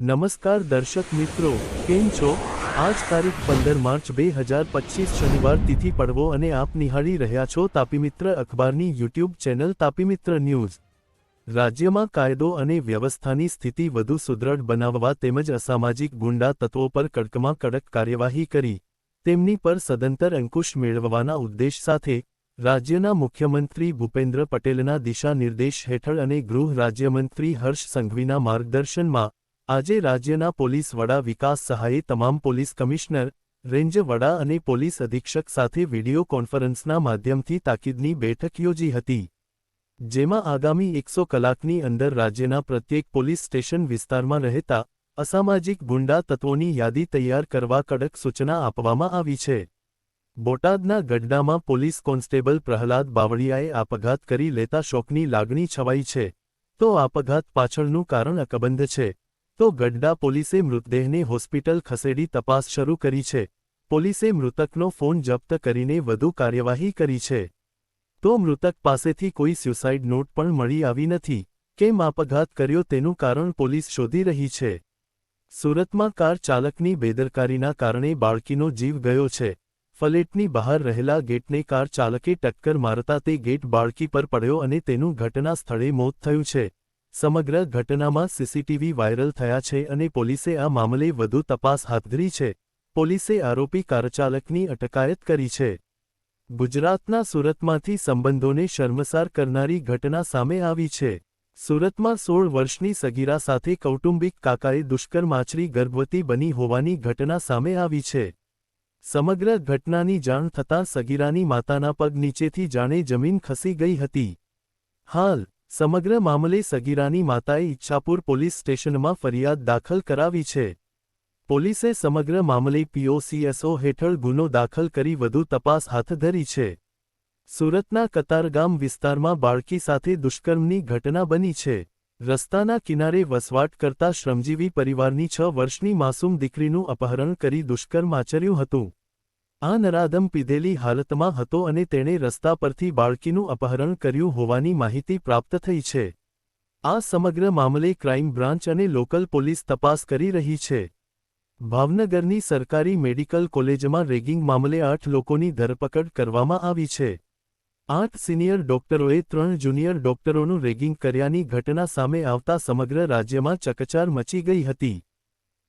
નમસ્કાર દર્શક મિત્રો, કેમ છો? આજ તારીખ પંદર માર્ચ બે હજાર પચીસ શનિવાર તિથિ પડવો અને આપ નિહાળી રહ્યા છો તાપીમિત્ર અખબારની યુટ્યુબ ચેનલ તાપીમિત્ર ન્યૂઝ. રાજ્યમાં કાયદો અને વ્યવસ્થાની સ્થિતિ વધુ સુદૃઢ બનાવવા તેમજ અસામાજિક ગુંડા તત્વો પર કડકમાં કડક કાર્યવાહી કરી. તેમની પર સદંતર અંકુશ મેળવવાના ઉદ્દેશ સાથે રાજ્યના મુખ્યમંત્રી ભૂપેન્દ્ર પટેલના દિશા નિર્દેશ હેઠળ અને ગૃહ રાજ્યમંત્રી હર્ષ સંઘવીના માર્ગદર્શનમાં આજે રાજ્યના પોલીસ વડા વિકાસ સહાયે તમામ પોલીસ કમિશનર, રેન્જ વડા અને પોલીસ અધિક્ષક સાથે વિડિયો કોન્ફરન્સના માધ્યમથી તાકીદની બેઠક યોજી હતી. જેમાં આગામી એકસો કલાકની અંદર રાજ્યના પ્રત્યેક પોલીસ સ્ટેશન વિસ્તારમાં રહેતા અસામાજિક ગુંડા તત્વોની યાદી તૈયાર કરવા કડક સૂચના આપવામાં આવી છે. બોટાદના ગઢડામાં પોલીસ કોન્સ્ટેબલ પ્રહલાદ બાવળિયાએ આપઘાત કરી લેતા શોકની લાગણી છવાઈ છે. તો આપઘાત પાછળનું કારણ અકબંધ છે. તો ગઢડા પોલીસે મૃતદેહને હોસ્પિટલ ખસેડી તપાસ શરૂ કરી છે. પોલીસે મૃતકનો ફોન જપ્ત કરીને વધુ કાર્યવાહી કરી છે. તો મૃતક પાસેથી કોઈ સ્યુસાઇડ નોટ પણ મળી આવી નથી. કેમ આપઘાત કર્યો તેનું કારણ પોલીસ શોધી રહી છે. સુરતમાં કાર ચાલકની બેદરકારીના કારણે બાળકીનો જીવ ગયો છે. ફલેટની બહાર રહેલા ગેટને કાર ચાલકે ટક્કર મારતા તે ગેટ બાળકી પર પડ્યો અને તેનું ઘટના સ્થળે મોત થયું છે. સમગ્ર ઘટનામાં સીસીટીવી વાયરલ થયા છે અને પોલીસે આ મામલે વધુ તપાસ હાથ ધરી છે. પોલીસે આરોપી કારચાલકની અટકાયત કરી છે. ગુજરાતના સુરતમાંથી સંબંધોને શર્મસાર કરનારી ઘટના સામે આવી છે. સુરતમાં સોળ વર્ષની સગીરા સાથે કૌટુંબિક કાકાએ દુષ્કર્મ આચરી ગર્ભવતી બની હોવાની ઘટના સામે આવી છે. સમગ્ર ઘટનાની જાણ થતાં સગીરાની માતાના પગ નીચેથી જાણે જમીન ખસી ગઈ હતી. હાલ સમગ્ર મામલે સગીરાની માતાએ ઈચ્છાપુર પોલીસ સ્ટેશનમાં ફરિયાદ દાખલ કરાવી છે. પોલીસે સમગ્ર મામલે પીઓસીએસઓ હેઠળ ગુનો દાખલ કરી વધુ તપાસ હાથ ધરી છે. સુરતના કતારગામ વિસ્તારમાં બાળકી સાથે દુષ્કર્મની ઘટના બની છે. રસ્તાના કિનારે વસવાટ કરતા શ્રમજીવી પરિવારની છ વર્ષની માસૂમ દીકરીનું અપહરણ કરી દુષ્કર્મ આચર્યું હતું. આ નરાદમ પીધેલી હાલતમાં હતો અને તેણે રસ્તા પરથી બાળકીનું અપહરણ કર્યું હોવાની માહિતી પ્રાપ્ત થઈ છે. આ સમગ્ર મામલે ક્રાઇમ બ્રાન્ચ અને લોકલ પોલીસ તપાસ કરી રહી છે. ભાવનગરની સરકારી મેડિકલ કોલેજમાં રેગિંગ મામલે આઠ લોકોની ધરપકડ કરવામાં આવી છે. આઠ સિનિયર ડોક્ટરોએ ત્રણ જુનિયર ડોક્ટરોનું રેગિંગ કર્યાની ઘટના સામે આવતા સમગ્ર રાજ્યમાં ચકચાર મચી ગઈ હતી.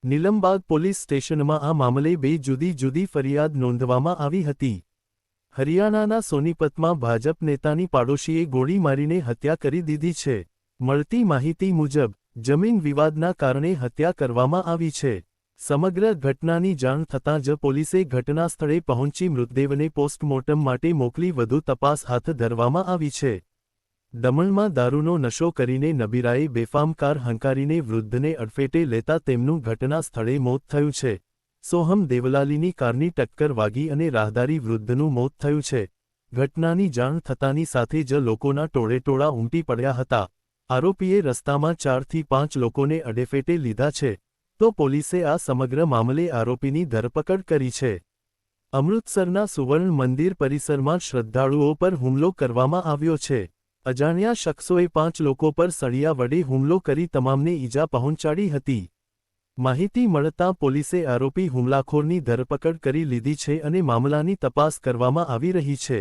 નીલમબાગ પોલીસ સ્ટેશનમાં આ મામલે બે જુદી જુદી ફરિયાદ નોંધવામાં આવી હતી. હરિયાણાના સોનીપતમાં ભાજપ નેતાની પાડોશીએ ગોળી મારીને હત્યા કરી દીધી છે. મળતી માહિતી મુજબ, જમીન વિવાદના કારણે હત્યા કરવામાં આવી છે. સમગ્ર ઘટનાની જાણ થતાં જ પોલીસે ઘટના સ્થળે પહોંચી મૃતદેહને પોસ્ટમોર્ટમ માટે મોકલી વધુ તપાસ હાથ ધરવામાં આવી છે. દમણમાં દારૂનો નશો કરીને નબીરાએ બેફામ કાર હંકારીને વૃદ્ધને અડફેટે લેતા તેમનું ઘટના સ્થળે મોત થયું છે. સોહમ દેવલાલીની કારની ટક્કર વાગી અને રાહદારી વૃદ્ધનું મોત થયું છે. ઘટનાની જાણ થતાની સાથે જ લોકોના ટોળેટોળા ઉમટી પડ્યા હતા. આરોપીએ રસ્તામાં ચારથી પાંચ લોકોને અડેફેટે લીધા છે. તો પોલીસે આ સમગ્ર મામલે આરોપીની ધરપકડ કરી છે. અમૃતસરના સુવર્ણ મંદિર પરિસરમાં શ્રદ્ધાળુઓ પર હુમલો કરવામાં આવ્યો છે. અજાણ્યા શખ્સોએ પાંચ લોકો પર સળિયા વડે હુમલો કરી તમામને ઈજા પહોંચાડી હતી. માહિતી મળતા પોલીસે આરોપી હુમલાખોરની ધરપકડ કરી લીધી છે અને મામલાની તપાસ કરવામાં આવી રહી છે.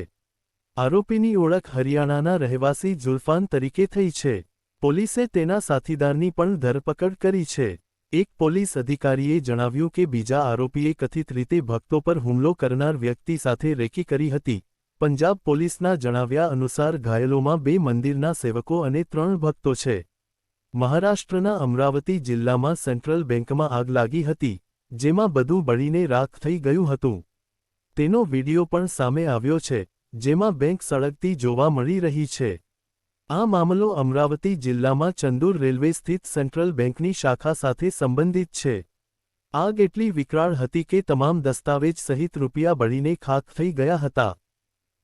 આરોપીની ઓળખ હરિયાણાના રહેવાસી જુલ્ફાન તરીકે થઈ છે. પોલીસે તેના સાથીદારની પણ ધરપકડ કરી છે. એક પોલીસ અધિકારીએ જણાવ્યું કે બીજા આરોપીએ કથિત રીતે ભક્તો પર હુમલો કરનાર વ્યક્તિ સાથે રેકી કરી હતી. પંજાબ પોલીસના જણાવ્યા અનુસાર ઘાયલોમાં બે મંદિરના સેવકો અને ત્રણ ભક્તો છે. મહારાષ્ટ્રના અમરાવતી જિલ્લામાં સેન્ટ્રલ બેંકમાં આગ લાગી હતી, જેમાં બધું બળીને રાખ થઈ ગયું હતું. તેનો વીડિયો પણ સામે આવ્યો છે, જેમાં બેંક સળગતી જોવા મળી રહી છે. આ મામલો અમરાવતી જિલ્લામાં ચંદુર રેલવે સ્થિત સેન્ટ્રલ બેંકની શાખા સાથે સંબંધિત છે. આગ એટલી વિકરાળ હતી કે તમામ દસ્તાવેજ સહિત રૂપિયા બળીને ખાક થઈ ગયા હતા.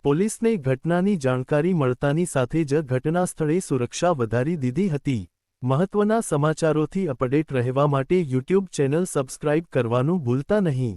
પોલીસને ઘટનાની જાણકારી મળતાની સાથે જ ઘટનાસ્થળે સુરક્ષા વધારી દીધી હતી. મહત્વના સમાચારોથી અપડેટ રહેવા માટે યુટ્યુબ ચેનલ સબસ્ક્રાઇબ કરવાનું ભૂલતા નહીં.